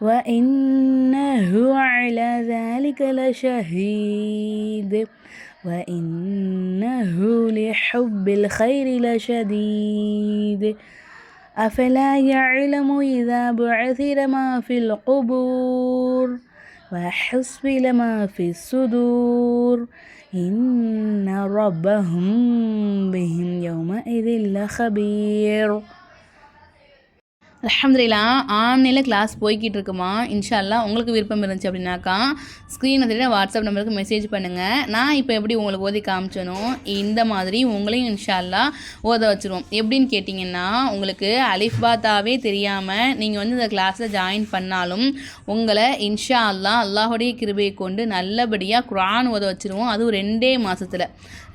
وإنه على ذلك لشهيد. وإنه لحب الخير لشديد. أفلا يعلم إذا بعثر ما في القبور وحصل ما في الصدور. إن ربهم بهم يومئذ لخبير. அலமதுல்லா ஆன்லைனில் கிளாஸ் போய்கிட்டு இருக்குமா இன்ஷால்லா உங்களுக்கு விருப்பம் இருந்துச்சு அப்படின்னாக்கா ஸ்க்ரீனை தெரிய வாட்ஸ்அப் நம்பருக்கு மெசேஜ் பண்ணுங்கள் நான் இப்போ எப்படி உங்களுக்கு ஓதி காமிச்சனோ இந்த மாதிரி உங்களையும் இன்ஷால்லா ஓத வச்சுருவோம். எப்படின்னு கேட்டிங்கன்னா உங்களுக்கு அலிஃபாத்தாவே தெரியாமல் நீங்கள் வந்து இந்த கிளாஸில் ஜாயின் பண்ணாலும் உங்களை இன்ஷா அல்லா அல்லாஹுடைய கிருபையை கொண்டு நல்லபடியாக குரான் ஓத வச்சுருவோம். அதுவும் ரெண்டே மாதத்தில்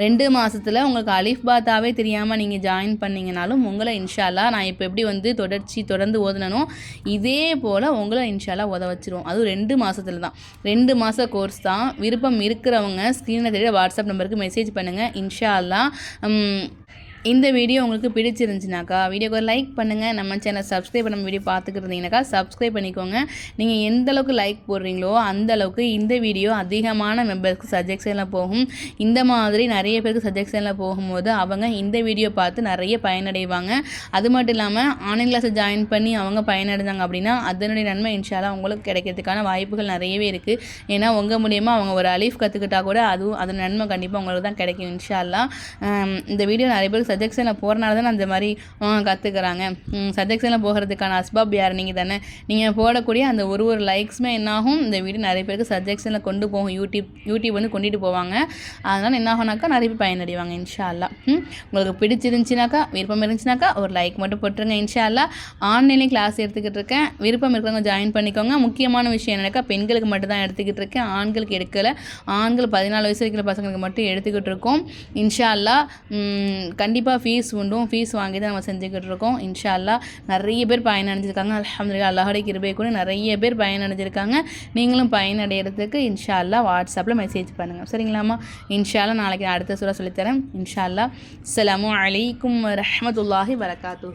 ரெண்டு மாதத்தில் உங்களுக்கு அலிஃப் பாத்தாவே தெரியாமல் நீங்கள் ஜாயின் பண்ணிங்கனாலும் உங்களை இன்ஷால்லா நான் இப்போ எப்படி வந்து தொடர்ச்சி தொடர்ந்து ஓதுனனும் இதே போல் உங்களை இன்ஷாலாக உத வச்சிருவோம். அதுவும் ரெண்டு மாதத்துல தான். ரெண்டு மாத கோர்ஸ் தான். விருப்பம் இருக்கிறவங்க ஸ்க்ரீனில் தெரிய வாட்ஸ்அப் நம்பருக்கு மெசேஜ் பண்ணுங்கள் இன்ஷா அல்லா இந்த வீடியோ உங்களுக்கு பிடிச்சிருந்துச்சுனாக்கா வீடியோக்கு லைக் பண்ணுங்கள் நம்ம சேனல் சப்ஸ்கிரைப் பண்ண வீடியோ பார்த்துக்கிட்டு சப்ஸ்கிரைப் பண்ணிக்கோங்க. நீங்கள் எந்த அளவுக்கு லைக் போடுறீங்களோ அந்த அளவுக்கு இந்த வீடியோ அதிகமான மெம்பர்ஸ்க்கு சஜெக்ஷனில் போகும். இந்த மாதிரி நிறைய பேருக்கு சஜெக்ஷனில் போகும்போது அவங்க இந்த வீடியோ பார்த்து நிறைய பயனடைவாங்க. அது மட்டும் இல்லாமல் ஆன்லைன் கிளாஸை ஜாயின் பண்ணி அவங்க பயனடைந்தாங்க அப்படின்னா அதனுடைய நன்மை இன்ஷாலாக அவங்களுக்கு கிடைக்கிறதுக்கான வாய்ப்புகள் நிறையவே இருக்குது ஏன்னா உங்கள் மூலியமாக அவங்க ஒரு அலீஃப் கற்றுக்கிட்டா கூட அதுவும் அதன் நன்மை கண்டிப்பாக உங்களுக்கு தான் கிடைக்கும் இன்ஷால்லா இந்த வீடியோ நிறைய பேருக்கு சஜெக்ஷனில் போகிறனால தான் அந்த மாதிரி கற்றுக்குறாங்க சஜெக்ஷனில் போகிறதுக்கான அஸ்பாப் யார்? நீங்கள் தானே. நீங்கள் போடக்கூடிய அந்த ஒரு ஒரு லைக்ஸுமே என்னாகும்? இந்த வீடியோ நிறைய பேருக்கு சஜெக்ஷனில் கொண்டு போகும். யூடியூப் யூடியூப் வந்து கொண்டுட்டு போவாங்க. அதனால் என்ன ஆகுனாக்கா நிறைய பேர் பயனடைவாங்க இன்ஷா அல்லா உங்களுக்கு பிடிச்சிருந்துச்சினாக்கா விருப்பம் இருந்துச்சுனாக்கா ஒரு லைக் மட்டும் போட்டுருங்க இன்ஷா அல்லா ஆன்லைன்லேயும் கிளாஸ் எடுத்துக்கிட்டு இருக்கேன். விருப்பம் இருக்கிறவங்க ஜாயின் பண்ணிக்கோங்க. முக்கியமான விஷயம் என்னக்கா பெண்களுக்கு மட்டும் தான் எடுத்துக்கிட்டு இருக்கேன். ஆண்களுக்கு எடுக்கலை. ஆண்கள் பதினாலு வயசு இருக்கிற பசங்களுக்கு மட்டும் எடுத்துக்கிட்டு இருக்கோம். இன்ஷா அல்லா கண்டிப்பாக கண்டிப்பாக ஃபீஸ் உண்டும் ஃபீஸ் வாங்கி தான் நம்ம செஞ்சுக்கிட்டு இருக்கோம் இன்ஷால்லா நிறைய பேர் பயனடைஞ்சிருக்காங்க. அலமதுல்லா அல்லாஹுடைய கிருபை கூட நிறைய பேர் பயனடைஞ்சிருக்காங்க. நீங்களும் பயனடைகிறதுக்கு இன்ஷால்லா வாட்ஸ்அப்பில் மெசேஜ் பண்ணுங்கள் சரிங்களாம்மா? இன்ஷால்லா நாளைக்கு நான் அடுத்த சூழல் சொல்லித்தரேன். இன்ஷால்லா. அலைக்கும் ரஹமத்துல்லாஹி வரகாத்து